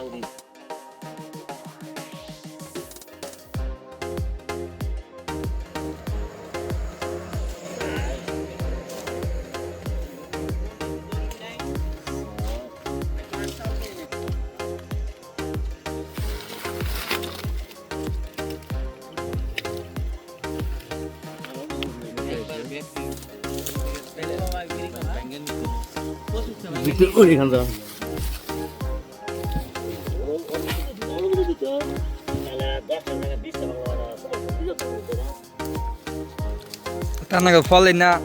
আঙ্গুরি বিক্রি করি এখান থেকে তার নাকি ফলে না।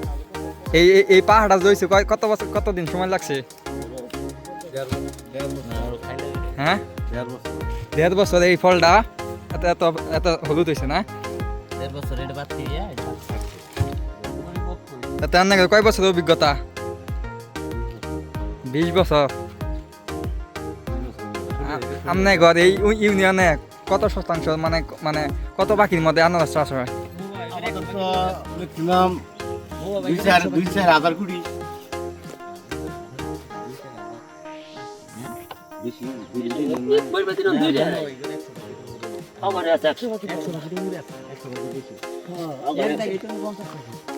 এই এই- পাহাড়টা জইছে কত বছর কত দিন সময় লাগছে? হ্যাঁ? দেড় বছর এই ফলটা। এত এত এত হলুদ হয়েছে না? তার নাকি কয় বছর অভিজ্ঞতা? বিশ বছর। আমনে ঘর এই ইউনিয়নে কত শতাংশ মানে মানে কত বাকির মধ্যে আনারস চাষ হয়? ম্যাক্সিমাম দুই চার দুই চার হাজার কুড়ি। বেশি একশো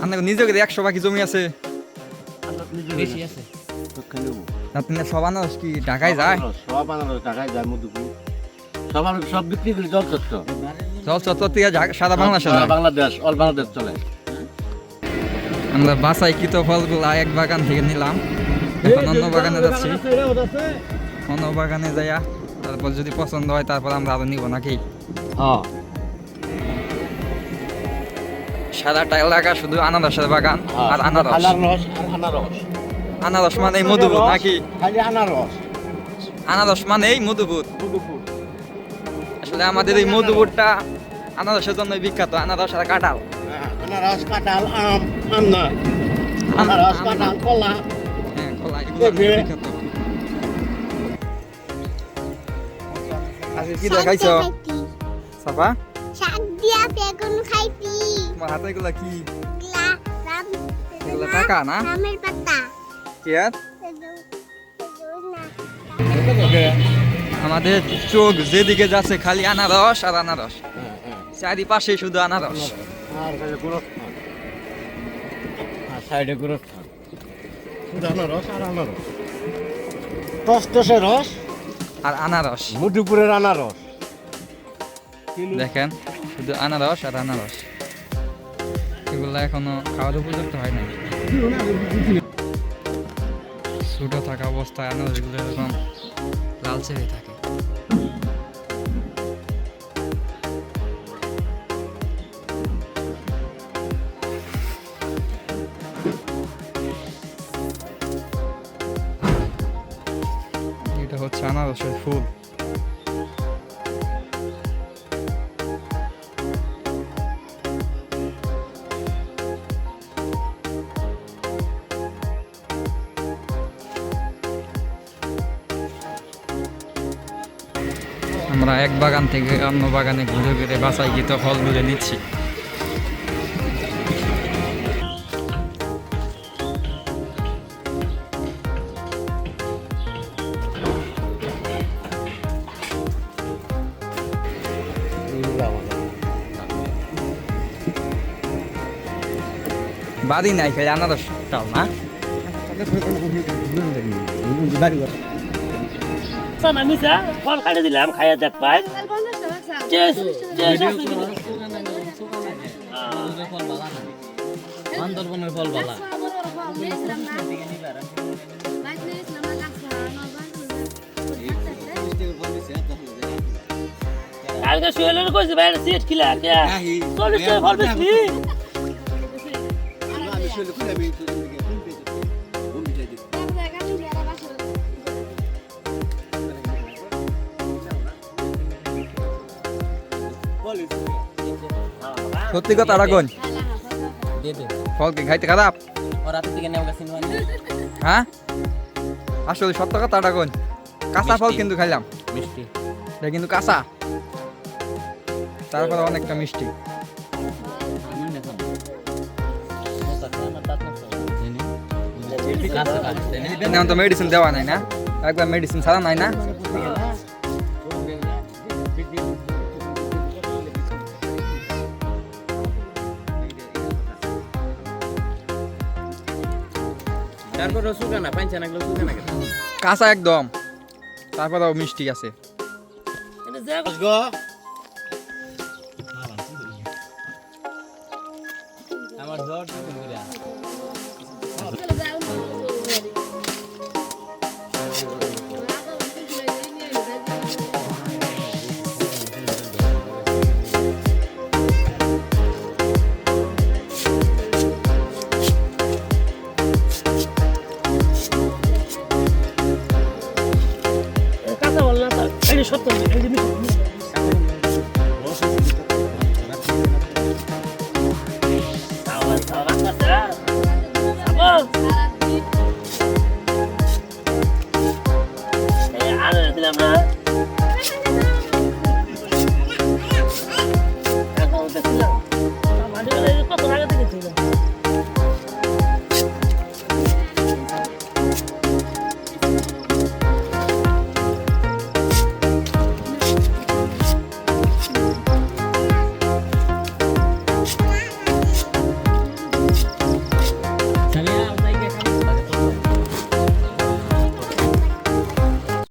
আপনার নিজেকে একশো বাকি জমি আছে? বেশি আছে। সব আনারস কি ঢাকায় যায়? সব আনারস টাকায় যায় মধুপুর। সব আনারস সব বিক্রি করি জল চত্ব জল চত্বর থেকে সারা বাংলাদেশে যায়? বাংলাদেশ অল বাংলাদেশ চলে। আমরা কৃত ফলগুলা এক বাগান থেকে নিলাম। এখন অন্য বাগানে যাচ্ছি। অন্য বাগানে যাইয়া তারপর যদি পছন্দ হয় তারপর আমরা আরও নিব নাকি? হ্যাঁ। সারাটা এলাকা শুধু আনারসের বাগান আর আনারস। আনারস। আনারস মানে মধুপুর নাকি? খালি আনারস। আনারস মানে মধুপুর মধুপুর আসলে আমাদের এই মধুপুরটা আনারসের জন্য বিখ্যাত আনারস আর কাঁঠাল। হ্যাঁ, আনারস কাঁঠাল আম আম না। আনারস কাঁঠাল কলা। হ্যাঁ কলা এগুলো। বিখ্যাত। আজকে কি দেখাইছো? সাফা? শাক দিয়া বেগুন খাইছি। তোমার হাতে এগুলা কি? এগুলা টাকা না? রামের পাতা। কি আর এগুলো- এগুলো না। আমাদের চোখ যেদিকে যাচ্ছে খালি আনারস আর আনারস। চারিপাশে শুধু আনারস। সাইডে গোরস্থান। শুধু আনারস আর আনারস। টসটসে রস। আর আনারস। মধুপুরের আনারস। দেখেন শুধু আনারস আর আনারস। এগুলো এখনও খাওয়ার উপযুক্ত হয় নাই। ছোট থাকা অবস্থায় আনারসগুলো এরকম লালচে হয়ে থাকে। এটা হচ্ছে আনারসের ফুল। আমরা এক বাগান থেকে অন্য বাগানে ঘুরে ঘুরে বাসায় গিয়ে তো ফল ফলগুলো নিচ্ছি। বাড়ি নাই খাই আনারস না? আমি যা ফল খাইতে দিলাম খাইয়া দেখ পাই চেস বান্দরবনের ফল বালা। কালকে শুয়েলের কইছে বাইরে সিট খিলা কে? চল্লিশ টাকা ফল বেশি সত্যি কথা রাখুন ফল কি খাইতে খারাপ? হ্যাঁ? আসলে সত্য কথা রাখুন কাঁচা ফল কিন্তু খাইলাম। মিষ্টি। এটা কিন্তু কাঁচা। তারপরে অনেকটা মিষ্টি। এখন তো মেডিসিন দেওয়া নাই না। একবার মেডিসিন ছাড়া নাই না। তারপরে সুগানা পাঞ্চা নাগলো সুগানা কেন? কাঁচা একদম। তারপর মিষ্টি আছে। আমার জ্বর না এটা সত্য এটা মিষ্টি সাবান